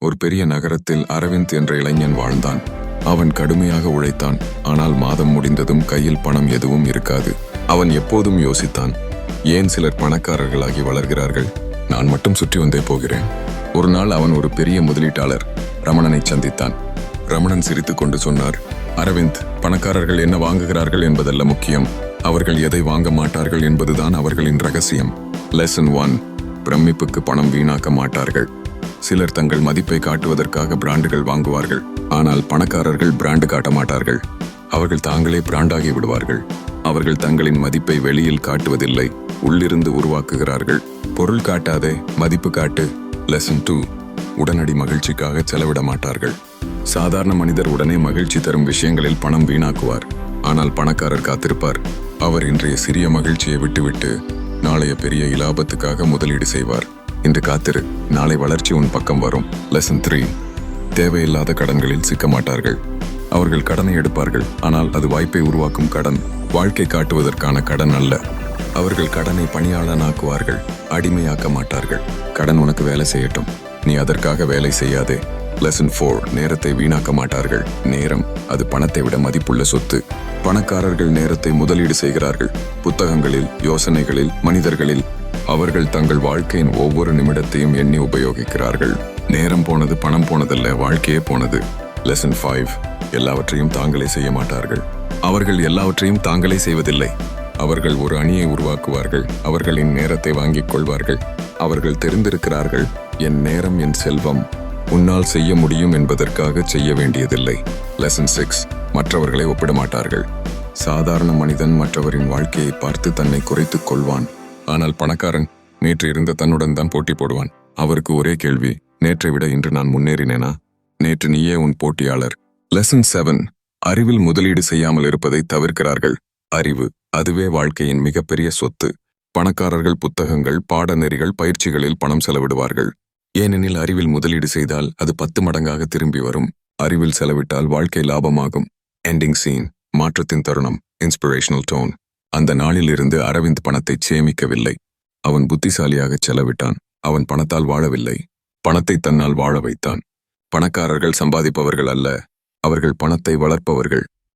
ஒரு பெரிய நகரத்தில் அரவிந்த் என்ற இளைஞன் வாழ்ந்தான். அவன் கடுமையாக உழைத்தான். ஆனால் மாதம் முடிந்ததும் கையில் பணம் எதுவும் இருக்காது. அவன் எப்போதும் யோசித்தான். ஏன் சிலர் பணக்காரர்களாகி வளர்கிறார்கள்? நான் மட்டும் சுற்றி வந்தே போகிறேன். ஒரு நாள் அவன் ஒரு பெரிய முதலீட்டாளர் ரமணனை சந்தித்தான். ரமணன் சிரித்துக்கொண்டு சொன்னார் அரவிந்த் பணக்காரர்கள் என்ன வாங்குகிறார்கள் என்பதல்ல முக்கியம். அவர்கள் எதை வாங்க மாட்டார்கள் என்பதுதான் அவர்களின் ரகசியம். லெசன் ஒன் பிரமிப்புக்கு பணம் வீணாக்க மாட்டார்கள். சிலர் தங்கள் மதிப்பை காட்டுவதற்காக பிராண்டுகள் வாங்குவார்கள். ஆனால் பணக்காரர்கள் பிராண்டு காட்ட மாட்டார்கள் அவர்கள் தாங்களே பிராண்டாகி விடுவார்கள். அவர்கள் தங்களின் மதிப்பை வெளியில் காட்டுவதில்லை உள்ளிருந்து உருவாக்குகிறார்கள். பொருள் காட்டாதே மதிப்பு காட்டு. லெசன் டூ உடனடி மகிழ்ச்சிக்காக செலவிட மாட்டார்கள் சாதாரண மனிதர் உடனே மகிழ்ச்சி தரும் விஷயங்களில் பணம் வீணாக்குவார். ஆனால் பணக்காரர் காத்திருப்பார். அவர் இன்றைய சிறிய மகிழ்ச்சியை விட்டுவிட்டு நாளைய பெரிய இலாபத்துக்காக முதலீடு செய்வார். இன்று காத்திரு. நாளை வளர்ச்சி உன் பக்கம் வரும். லெசன் த்ரீ தேவையில்லாத கடன்களில் சிக்க மாட்டார்கள். அவர்கள் கடனை எடுப்பார்கள். ஆனால் அது வாய்ப்பை உருவாக்கும் கடன். வாழ்க்கை காட்டுவதற்கான கடன் அல்ல. அவர்கள் கடனை பணியாளனாக்குவார்கள். அடிமையாக்க மாட்டார்கள். கடன் உனக்கு வேலை செய்யட்டும். நீ அதற்காக வேலை செய்யாதே. லெசன் ஃபோர் நேரத்தை வீணாக்க மாட்டார்கள். நேரம் அது பணத்தை விட மதிப்புள்ள சொத்து. பணக்காரர்கள் நேரத்தை முதலீடு செய்கிறார்கள். புத்தகங்களில் யோசனைகளில் மனிதர்களில் அவர்கள் தங்கள் வாழ்க்கையின் ஒவ்வொரு நிமிடத்தையும் எண்ணி உபயோகிக்கிறார்கள். நேரம் போனது பணம் போனதல்ல வாழ்க்கையே போனது. லெசன் ஃபைவ் எல்லாவற்றையும் தாங்களே செய்ய மாட்டார்கள். அவர்கள் எல்லாவற்றையும் தாங்களே செய்வதில்லை. அவர்கள் ஒரு அணியை உருவாக்குவார்கள். அவர்களின் நேரத்தை வாங்கிக் கொள்வார்கள். அவர்கள் தெரிந்திருக்கிறார்கள் என் நேரம் என் செல்வம். உன்னால் செய்ய முடியும் என்பதற்காக செய்ய வேண்டியதில்லை. லெசன் சிக்ஸ் மற்றவர்களை ஒப்பிட மாட்டார்கள் சாதாரண மனிதன் மற்றவரின் வாழ்க்கையை பார்த்து தன்னை குறைத்துக் கொள்வான். ஆனால் பணக்காரன் நேற்று இருந்த தன்னுடன் தான் போட்டி போடுவான். அவருக்கு ஒரே கேள்வி நேற்றை விட இன்று நான் முன்னேறினேனா? நேற்று நீயே உன் போட்டியாளர். லெசன் செவன் அறிவில் முதலீடு செய்யாமல் இருப்பதை தவிர்க்கிறார்கள். அறிவு அதுவே வாழ்க்கையின் மிகப்பெரிய சொத்து. பணக்காரர்கள் புத்தகங்கள் பாடநெறிகள் பயிற்சிகளில் பணம் செலவிடுவார்கள். ஏனெனில் அறிவில் முதலீடு செய்தால் அது பத்து மடங்காக திரும்பி வரும். அறிவில் செலவிட்டால் வாழ்க்கை லாபமாகும். எண்டிங் சீன் மாற்றத்தின் தருணம். இன்ஸ்பிரேஷனல் டோன் அந்த நாளிலிருந்து அரவிந்த் பணத்தை சேமிக்கவில்லை. அவன் புத்திசாலியாக செலவிட்டான். அவன் பணத்தால் வாழவில்லை. பணத்தை தன்னால் வாழ வைத்தான். பணக்காரர்கள் சம்பாதிப்பவர்கள் அல்ல. அவர்கள் பணத்தை வளர்ப்பவர்கள்.